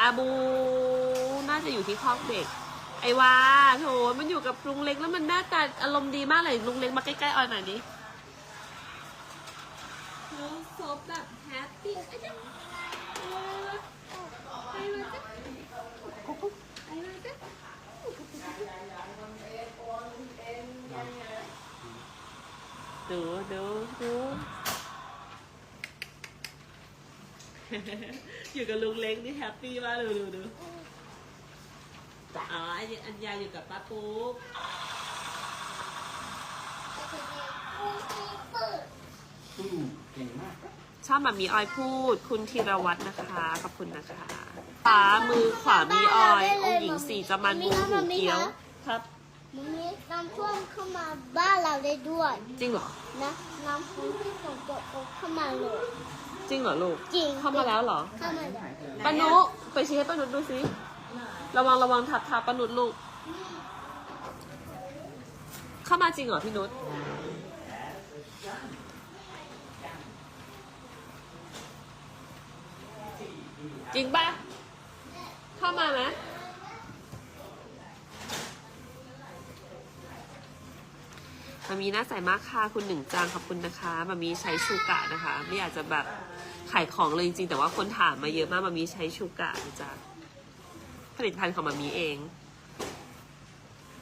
อาบูน่าจะอยู่ที่คอกเด็ก ไอวาโถมันอยู่กับลุงเล็กแล้วมันหน้าตาอารมณ์ดีมากเลยลุงเล็กมาใกล้ๆออยหน่อยดิน้องซบแบบแฮปปี้ไอ้เจ้าไอ้มาจ้ะไอ้มาจ้ะดูดูดู อยู่กับลุงเล็กนี่แฮปปี้มากดูดูดูอ๋ออันนี้อัญญาอยู่กับป้าปุ๊กอืมเก่งมากชอบแบบมีออยพูด คุณธีรวัตรนะคะ ขอบคุณนะคะขวามือขวามีออยองค์หญิงสี่จะมันบูหูเกี้ยวครับมันมีน้ำท่วมเข้ามาบ้านเราได้ด้วย จริงเหรอ นะ น้ำฝนที่ฝนตกเข้ามาเลย จริงเหรอลูก จริงเข้ามาแล้วเหรอเข้ามาปานุไปชี้ให้ปานุดูสิระวังระวังทับทับปานุลูก เข้ามาจริงเหรอพี่นุชจริงปะเข้ามาไหม มามีหน้าใสมากค่ะคุณหนึ่งจางขอบคุณนะคะมามีใช้ชูกะนะคะ ไม่อยากจะแบบขายของเลยจริงๆแต่ว่าคนถามมาเยอะมากมามีใช้ชูกะนะจ๊ะผลิตภัณฑ์ของมามีเอง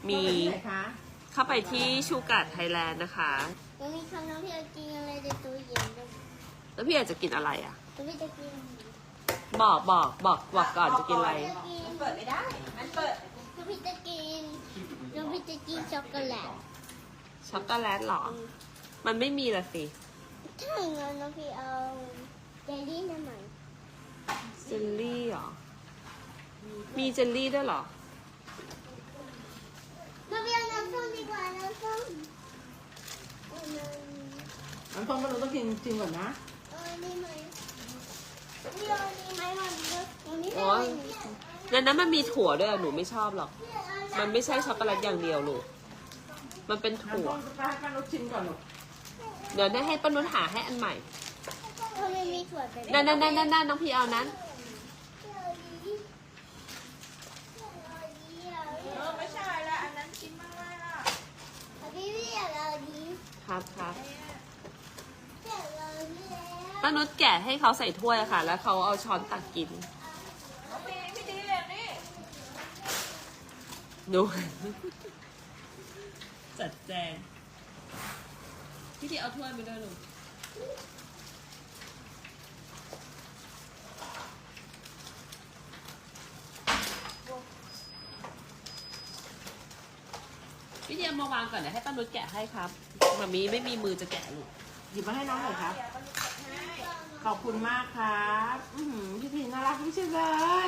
มีไหนคะเข้าไปที่ชูกะไทยแลนด์นะคะมันมีคำน้ำที่เรากินอะไรในตู้เย็นด้วยแล้วพี่อยากจะกินอะไรอะมันไม่จะกินบอกบอกบอกบอกก่อนจะกินอะไร จะกินเปิดไม่ได้ มันเปิดน้ำพี่จะกินน้ำพี่จะกินช็อกโกแลต ช็อกโกแลตเหรอ มันไม่มีละสิถ้าอย่างนั้นน้ำพี่เอาเจลลี่น้ำมันเจลลี่เหรอ มีเจลลี่ด้วยเหรอ น้ำพี่เอาน้ำส้มดีกว่าน้ำส้มเอาน้ำน้ำส้มก็เราต้องกินจริงก่อนนะ เอาอันนี้ไหมพี่เอาอันนี้ไหมมันมันไม่โอ๊ได้ยในนั้นมันมีถั่วด้วยอะหนูไม่ชอบหรอก มันไม่ใช่ช็อกโกแลตอย่างเดียวลูก มันเป็นถั่วน้ำส้มป้าให้ป้าลูกชิมก่อนลูกเดี๋ยวได้ให้ป้านุชหาให้อันใหม่ทำไมมีถั่วแต่นั่นนั่นนั่นนั่นนั่นน้องพี่เอานั้น เออไม่ใช่ละอันนั้นชิ้นมากเลยล่ะพี่พี่อยากเอาดีครับครับอยากเอาดีแล้วป้านุชแกะให้เขาใส่ถ้วยค่ะ แล้วเขาเอาช้อนตักกิน น้องพีพี่ดีเลยนี่ดู จัดแจงพี่ทีเอาถ้วยไปด้วยลูกพี่ทีเอามาวางก่อนเดี๋ยวให้ป้านุชแกะให้ครับมามีไม่มีมือจะแกะลูกหยิบมาให้น้องหน่อยครับ ขอบคุณมากครับอือหือพี่พีน่ารักที่สุดเลย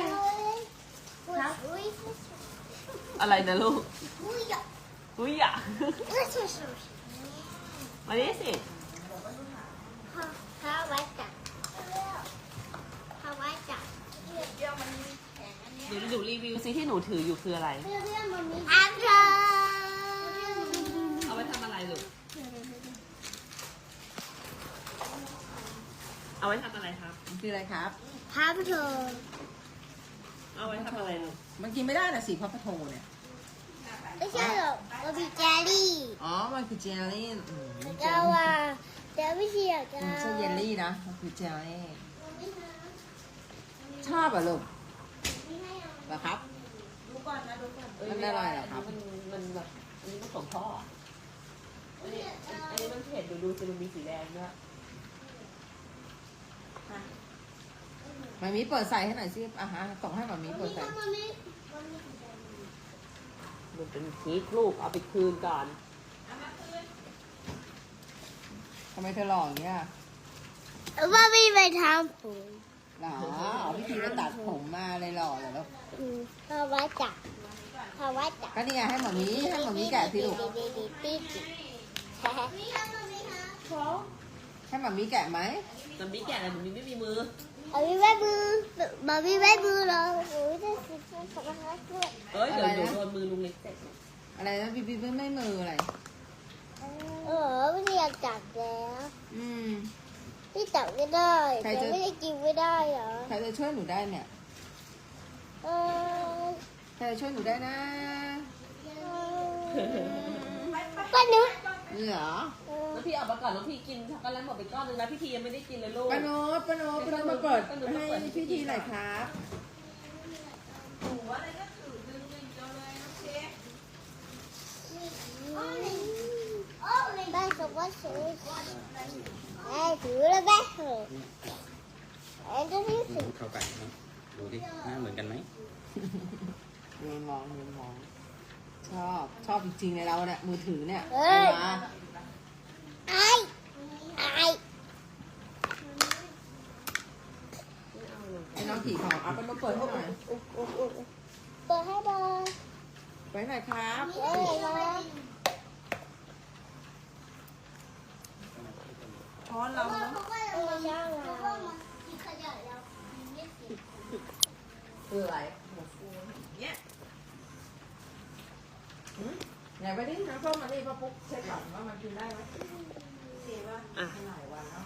ครับอุ้ยอะไรนะลูก อุ้ย อะอุ้ยอะอุ้ยสุดสุดมาดิสิข้าข้าไว้จับข้าไว้จับเดี๋ยวมันแข็งอันนี้หนูหนูรีวิวซิที่หนูถืออยู่คืออะไรเพื่อนเพื่อนมันมีอัพเธอเอาไว้ทำอะไรลูก เอาไว้ทำอะไรครับคืออะไรครับพับเธอเอาไว้ทำอะไรลูก มันกินไม่ได้นะสีพัพพะโทเนี่ย ไม่ใช่หรอกมันมีแจลลี่อ๋อ มันคือเจลลี่อืมเจเจ้าลลี่ว่าเจ้าไม่เชียร์อืเจ้ามไม่ใช่เยลลี่นะ มันคือเจลลี่ ชอบเหรอะลูกเหรอครับ ดูก่อนนะดูก่อนมันอร่อยเหรอครับ มันมันแบบอันนี้มันของพ่ออะอันนี้อันนี้มันเผ็ดดูดูสิมันมีสีแดงด้วยมามีเปิดใส่ให้หน่อยสิอะฮะส่งให้มามีเปิดใส่มันมีมัน เป็นพริกลูกเอาไปคืนก่อนทำไมเธอหล่ออย่างเงี้ยว่าไม่ไปทำผมหล่อพี่พีไปตัดผมมาเลยหล่อเลยลูกข้าไว้จับข้าไว้จับก็นี่ไงให้หมามีให้หมามีแกะสิลูกดีดีดีดีนี่ค่ะมันมีค่ะขอให้หมามีแกะไหมมันมีแกะอะไรมันมีไม่มีมือ เอามีไว้มือมามีไว้มือเหรอโอ้ยได้สิบสองพันด้วยเอ้ยเดี๋ยวเดี๋ยวโดนมือลุงเล็กเตะอะไรนะ พี่พีไม่มืออะไรเออไม่ได้อยากจับแล้วอืมที่จับไม่ได้ใครแต่จะไม่ได้กินไม่ได้เหรอใครจะช่วยหนูได้เนี่ยเออใครช่วยหนูได้นะป้าหนูนี่เหรอแล้วพี่ออกมาก่อนแล้วพี่กินช็อกโกแลตหมดไปก้อนนึงนะพี่ทียังไม่ได้กินเลยลูกป้าโน้ตป้าโน้ตป้าโน้ตมาเปิดให้พี่ทีหน่อยครับหนูอะไรก็ถือดึงดึงเดียวเลยน้องเชฟบ้านสวัสดิ์ไอ้ถือแล้วแม่เหรอไอ้ตัวนี้สิเข้ากันนะดูดิหน้าเหมือนกันไหมเงินมองเงินมอง ชอบ ชอบจริงๆเลยเราเนี่ยมือถือเนี่ยเอ้ยมา ไอ้ไอ้ไอ้น้องผีของเอาป้าโน้ตเปิดให้หน่อยเปิดให้บอลไว้หน่อยครับเอ้ยบอลช้อนเราเนาะไม่ใช่เราคืออะไรเนี่ยหืมไหนไปดิน้ำส้มมาดิป้าปุ๊กเช็คก่อนว่ามันกินได้ไหมเชฟว่า อะหลายวันแล้ว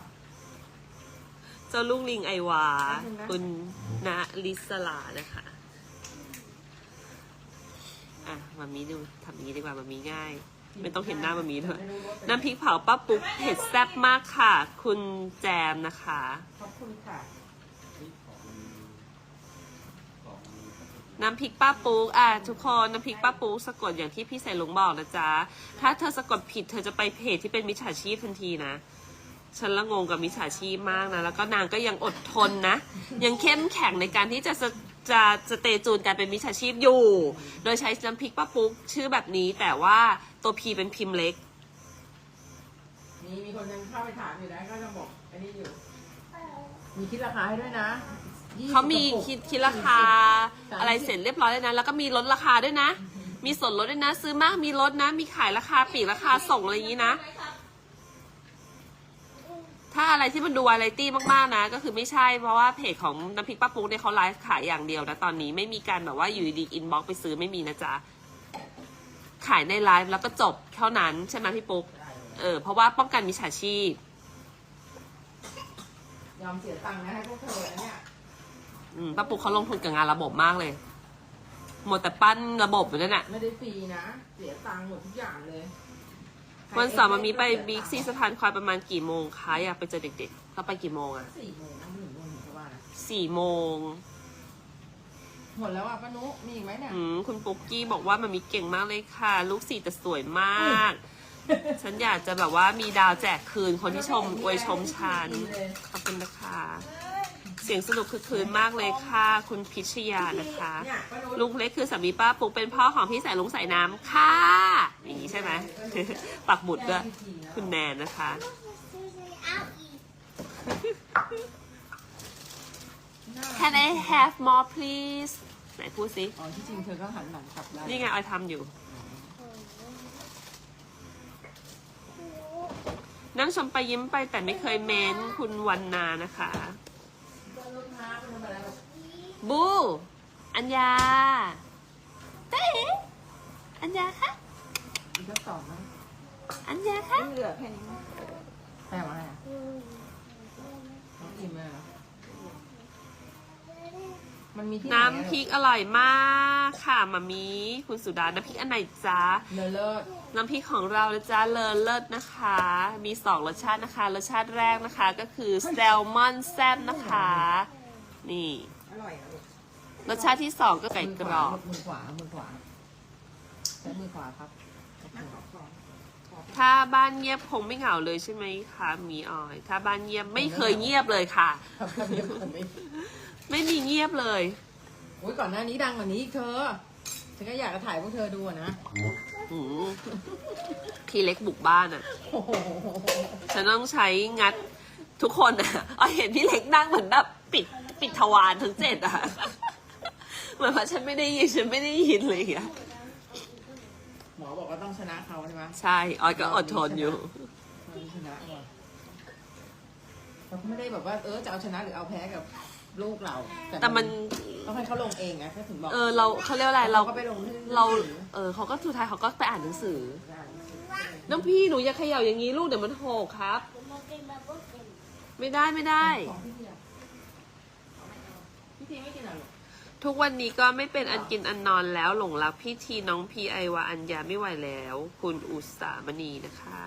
เจ้าลูกลิงไอวา คุณณลิสลานะคะ อะมามีดูทำอย่างนี้ดีกว่ามามีง่าย ไม่ต้องเห็นหน้ามามีด้วยน้ำพริกเผาป้าปุ๊กเผ็ดแซ่บมากค่ะ คุณแจมนะคะ ขอบคุณค่ะ น้ำพริกป้าปุ๊กอะทุกคนน้ำพริกป้าปุ๊กสะกดอย่างที่พี่ใส่ลุงบอกนะจ๊ะ ถ้าเธอสะกดผิดเธอจะไปเพจที่เป็นมิจฉาชีพทันทีนะ ฉันละงงกับมิจฉาชีพมากนะ แล้วก็นางก็ยังอดทนนะ ยังเข้มแข็งในการที่จะจะจะจะเตจูนการเป็นมิจฉาชีพอยู่ โดยใช้น้ำพริกป้าปุ๊กชื่อแบบนี้แต่ว่าตัวพีเป็นพิมพ์เล็ก มีมีคนยังเข้าไปถามอยู่นะก็จะบอกอันนี้อยู่ มีคิดราคาให้ด้วยนะ เขามีกระปุกคิดคิดราคาอะไรเสร็จเรียบร้อยแล้วนะ แล้วก็มีลดราคาด้วยนะ มีส่วนลดด้วยนะ ซื้อมากมีลดนะ มีขายราคาปลีกราคาส่งอะไรอย่างนี้นะ ถ้าอะไรที่มันดูวาไรตี้มากๆนะ ก็คือไม่ใช่เพราะว่าเพจของน้ำพริกป้าปุ๊กเนี่ยเขาไลฟ์ขายอย่างเดียวนะตอนนี้ไม่มีการแบบว่าอยู่ดีอินบ็อกไปซื้อไม่มีนะจ๊ะขายในไลฟ์แล้วก็จบเท่านั้นใช่ไหมพี่ปุ๊กเออเพราะว่าป้องกันมิจฉาชีพยอมเสียตังค์นะให้พวกเธออันเนี่ย อืมป้าปุ๊กเขาลงทุนกับงานระบบมากเลย หมดแต่ปั้นระบบอยู่นั่นแหละไม่ได้ฟรีนะ เสียตังค์หมดทุกอย่างเลยวันเสาร์มามีไปบิ๊กซีสะพานควายประมาณกี่โมงคะอยากไปเจอเด็กๆเราไปกี่โมงอะสี่โมงน้ำหนึ่งโมงถึงจะว่านะสี่โมงหมดแล้วอะป้านุมีอีกไหมเนี่ย อืมคุณปุ๊กกี้บอกว่ามันมีเก่งมากเลยค่ะ ลูกสี่แต่สวยมาก ฉันอยากจะแบบว่ามีดาวแจกคืนคนที่ชมอวยชมฉันขอบคุณนะคะ เสียงสนุกคือคืนมากเลยค่ะ คุณพิชยานะคะเนี่ยป้านุลุงเล็กคือสามีป้าปุ๊กเป็นพ่อของพี่สายลุงสายน้ำค่ะอย่างนี้ใช่ไหมปักหมุดด้วยคุณแนนนะคะเอาอีก Can I have more please ไหนพูดสิอ๋อที่จริงเธอก็หันหลังกลับได้นี่ไงออยทำอยู่ นั่งชมไปยิ้มไปแต่ไม่เคยเม้นคุณวันนานะคะ บู อัญญาเต้อัญญาคะอีกสักสองนะอัญญาคะเหลือแค่นี้แปลว่าอะไรอะน้องอิ่มเลยเหรอ มันมีที่ไหนน้ำพริกอร่อยมากค่ะมามีคุณสุดา น้ำพริกอันไหนจ๊ะ เลอเลิศน้ำพริกของเรานะจ๊ะเลอเลิศนะคะ มีสองรสชาตินะคะ รสชาติแรกนะคะก็คือแซลมอนแซ่บนะคะ นี่ อร่อยอะลูกรสชาติที่สองก็ไก่กรอบ มือขวามือขวาใช้มือขวาครับถ้าบ้านเงียบคงไม่เหงาเลยใช่ไหมคะหมีออย ถ้าบ้านเงียบไม่เคยเงียบเลยค่ะ ครับครับนี้ผมไม่ ไม่มีเงียบเลยโอ้ยก่อนหน้านี้ดังกว่านี้อีกเธอ ฉันก็อยากจะถ่ายพวกเธอดูอะนะหืมทีเล็กบุกบ้านอะ โอ้โหฉันต้องใช้งัดทุกคนอะออยเห็นพี่เล็กนั่งเหมือนแบบปิดปิดทวารทั้งเจ็ดอะ เหมือนว่าฉันไม่ได้ยินฉันไม่ได้ยินเลยอะหมอบอกว่าต้องชนะเขาใช่ไหมใช่ออยก็อดทนอยู่เราชนะก่อนเราก็ไม่ได้แบบว่าเออจะเอาชนะหรือเอาแพ้กับ ลูกเราแต่มันต้องให้เขาลงเองนะถ้าถึงบอกเออเราเขาเรียกว่าอะไรเราก็ไปลงที่เรา เออเขาก็สุดท้ายเขาก็ไปอ่านหนังสือ น้องพี่หนูอย่าเขย่าอย่างนี้ลูกเดี๋ยวมันหกครับมาเป็นมาบุกเป็นไม่ได้ไม่ได้ของพี่ทีอะพี่ทีไม่กินเหรอลูกทุกวันนี้ก็ไม่เป็นอันกินอันนอนแล้วหลงรักพี่ทีน้องพีไอวาอัญญาไม่ไหวแล้ว คุณอุตสามณีนะคะ